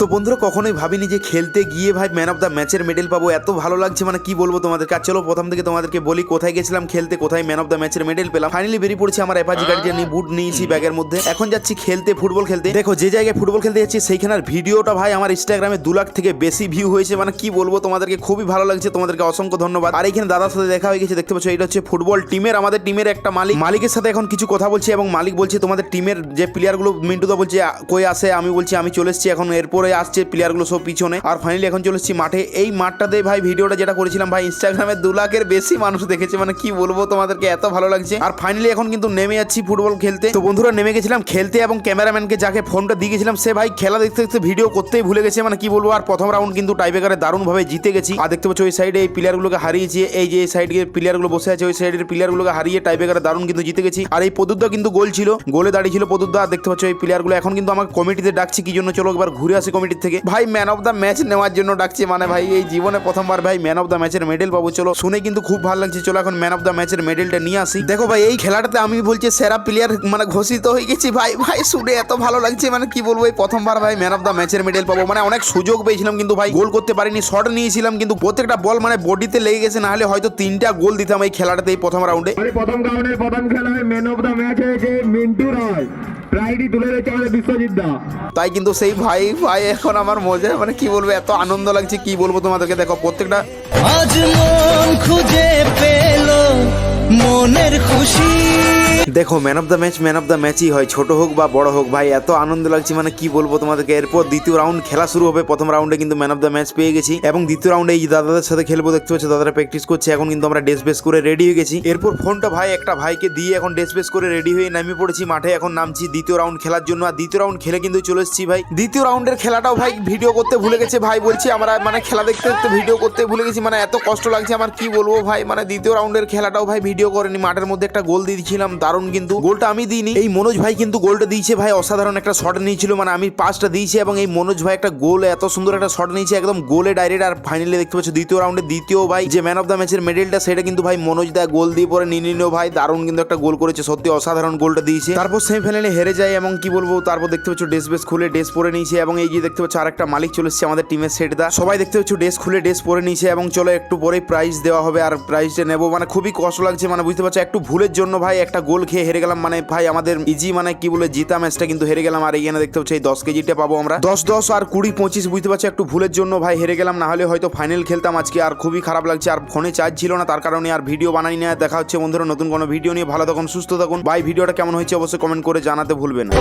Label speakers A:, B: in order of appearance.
A: তো বন্ধুরা কখনোই ভাবিনি যে খেলতে গিয়ে ভাই ম্যান অফ দ্য ম্যাচের মেডেল পাবো। এত ভালো লাগছে মানে কি বলব তোমাদেরকে? আর চলো প্রথম থেকে তোমাদেরকে বলি কোথায় গেছিলাম খেলতে কোথায় ম্যান অফ দ্য ম্যাচের মেডেল পেলাম। ফাইনালি বেরিয়ে পড়ছি আমার অ্যাপাজি গাড়ি নিয়ে বুট নিয়েছি ব্যাগের মধ্যে। এখন যাচ্ছি খেলতে ফুটবল খেলতে। দেখো যে জায়গায় ফুটবল খেলতে যাচ্ছি সেইখানের ভিডিওটা ভাই আমার ইনস্টাগ্রামে দু লাখ থেকে বেশি ভিউ হয়েছে। মানে কি বলব তোমাদেরকে খুবই ভালো লাগছে। তোমাদেরকে অসংখ্য ধন্যবাদ। আর এখানে দাদার সাথে দেখা হয়ে গেছে দেখতে পাচ্ছ এটা হচ্ছে ফুটবল টিমের আমাদের টিমের একটা মালিক। মালিকের সাথে এখন কিছু কথা বলছি এবং মালিক বলছে তোমাদের টিমের যে প্লেয়ারগুলো মিন্টুদা বলছে কই আসে? আমি বলছি আমি চলে এসেছি। এখন এরপরে আসছে প্লেয়ারগুলো সব পিছনে। আর ফাইনালি এখন চলে এসেছি মাঠে। এই মাঠটাতে ভাই ভিডিওটা যেটা করেছিলাম ভাই ইনস্টাগ্রামে দু লাখের বেশি মানুষ দেখেছে। মানে কি বলব তোমাদেরকে, এত ভালো লাগছে। আর ফাইনালি এখন কিন্তু নেমে যাচ্ছি ফুটবল খেলতে। তো বন্ধুরা, নেমে গেছিলাম খেলতে এবং ক্যামেরাম্যানকে যাকে ফোনটা দিয়ে গেছিলাম, সে ভাই খেলা দেখতে দেখতে ভিডিও করতেই ভুলে গেছে। মানে কি বলব, আর প্রথম রাউন্ড কিন্তু টাইব্রেকারে দারুণভাবে জিতে গেছি। আর দেখতে পাচ্ছ, ওই সাইডে এই প্লেয়ারগুলোকে হারিয়েছি। এই যে, এই সাইডে প্লেয়ারগুলো বসে আছে, ওই সাইডের প্লেয়ারগুলোকে হারিয়ে টাইব্রেকারে দারুণ কিন্তু জিতে গেছি। আর এই পদুদ্দা কিন্তু গোল ছিল। গোলে দাঁড়িয়ে ছিল আর দেখতে পাচ্ছ, এই প্লেয়ারগুলো এখন কিন্তু আমাকে কমিটিতে ডাকছি। কি জন্য? চলো একবার ঘুরে আসি কমিটির থেকে। ভাই ম্যান অফ দ্য ম্যাচ নেওয়ার জন্য ডাকছে। মানে ভাই এই জীবনে প্রথমবার ভাই ম্যান অফ দ্য ম্যাচের মেডেল পাবো। চলো শুনে কিন্তু খুব ভালো লাগছে। চলো এখন ম্যান অফ দ্য ম্যাচের মেডেলটা নিয়ে আসি। দেখো ভাই এই খেলাটাতে আমি বলছি সেরা প্লেয়ার মানে ঘোষিত হয়ে গেছি ভাই। ভাই শুনে এত ভালো লাগছে। মানে কি বলব এই প্রথমবার ভাই ম্যান অফ দ্য ম্যাচের মেডেল পাবো। মানে অনেক সুযোগ পেয়েছিলাম কিন্তু ভাই গোল করতে পারিনি শট নিয়েছিলাম কিন্তু প্রত্যেকটা বল মানে বডিতে লেগে গেছে। না হলে হয়তো তিনটা গোল দিতাম এই খেলাটাতে এই প্রথম রাউন্ডে
B: প্রথম রাউন্ডের প্রথম খেলায় ম্যান অফ দ্য ম্যাচ হয়েছে মিন্টু রয়। প্রাইডি তুলে রয়েছে আমাদের বিশ্বজিৎ দা।
A: তাই কিন্তু সেই ভাই ভাই এখন আমার মজা মানে কি বলব, এত আনন্দ লাগছে, কি বলব তোমাদেরকে? দেখো, প্রত্যেকটা
C: আজ মন খুঁজে পেল, মনের খুশি।
A: দেখো man of the match man of the ম্যাচই হয়। ছোট হোক বা বড় হোক, ভাই, এত আনন্দ লাগছে। মানে কি বলব তোমাদেরকে? এরপর দ্বিতীয় রাউন্ড খেলা শুরু হবে। প্রথম রাউন্ডে কিন্তু ম্যান অফ দ্য ম্যাচ পেয়ে গেছি। এবং দ্বিতীয় রাউন্ডে এই দাদাদের সাথে খেলব, দেখতে পাচ্ছি, দাদারা প্র্যাকটিস করছে। এখন কিন্তু আমরা ড্রেস বেস করে রেডি হয়ে গেছি। এরপর ফোনটা ভাই, একটা ভাইকে দিয়ে এখন ড্রেস বেস করে রেডি হয়ে নামিয়ে পড়েছি। মাঠে এখন নামছি দ্বিতীয় রাউন্ড খেলার জন্য। আর দ্বিতীয় রাউন্ড খেলে কিন্তু চলে এসেছি ভাই। দ্বিতীয় রাউন্ডের খেলাটাও ভাই ভিডিও করতে ভুলে গেছে। ভাই, বলছি আমরা মানে খেলা দেখতে দেখতে ভিডিও করতে ভুলে গেছি। মানে এত কষ্ট লাগছে আমার, কি বলব ভাই? মানে দ্বিতীয় রাউন্ডের খেলাটাও ভাই ভিডিও করেনি। মাঠের মধ্যে একটা গোল দিয়ে দিয়েছিলাম। দারুণ কিন্তু গোলটা আমি দিইনি। এই মনোজ ভাই কিন্তু গোলটা দিয়েছে ভাই, অসাধারণ একটা শট নিয়েছিল। মানে আমি পাঁচটা দিয়েছি এবং এই মনোজ ভাই একটা গোল, এত সুন্দর একটা শট নিয়েছে একদম গোলে ডাইরেক্ট আর ফাইনালি দেখতে পাচ্ছ দ্বিতীয় রাউন্ডে দ্বিতীয় ভাই, যে ম্যান অফ দ্য ম্যাচের মেডেলটা সেটা কিন্তু ভাই মনোজ দা গোল দিয়ে পরে নিয়ে নিল ভাই। দারুণ কিন্তু একটা গোল করেছে, সত্যি অসাধারণ গোলটা দিয়েছে। তারপর সেমিফাইনালে হেরে যায় এবং কি বলব, তারপর দেখতে পাচ্ছ ড্রেস বেস খুলে ড্রেস পরে নিয়েছে এবং এই যে দেখতে পাচ্ছ আরেকটা মালিক চলে এসেছে আমাদের টিমের সেট দা। সবাই দেখতে পাচ্ছ ড্রেস খুলে ড্রেস পরে নিয়েছে এবং চলো একটু পরেই প্রাইজ দেওয়া হবে। আর প্রাইজটা নেব। মানে খুবই কষ্ট লাগছে মানে বুঝতে পারছ, একটু ভুলের জন্য ভাই একটা গোল খেয়ে হেরে গেলাম মানে ভাই আমাদের ইজি মানে কি বলে, জিতা ম্যাচটা কিন্তু হেরে গেলাম। আর এখানে দেখতে হচ্ছে এই দশ কেজিটা পাবো আমরা। দশ দশ আর কুড়ি পঁচিশ, বুঝতে পারছি একটু ভুলের জন্য ভাই হেরে গেলাম, না হলে হয়তো ফাইনাল খেলতাম আজকে, আর খুবই খারাপ লাগছে, আর ফোনে চার্জ ছিল না, তার কারণে আর ভিডিও বানাই না দেখা হচ্ছে বন্ধুরা, নতুন কোনো ভিডিও নিয়ে। ভালো থাকুন, সুস্থ থাকুন। ভাই ভিডিওটা কেমন হয়েছে অবশ্যই কমেন্ট করে জানাতে ভুলবেন না।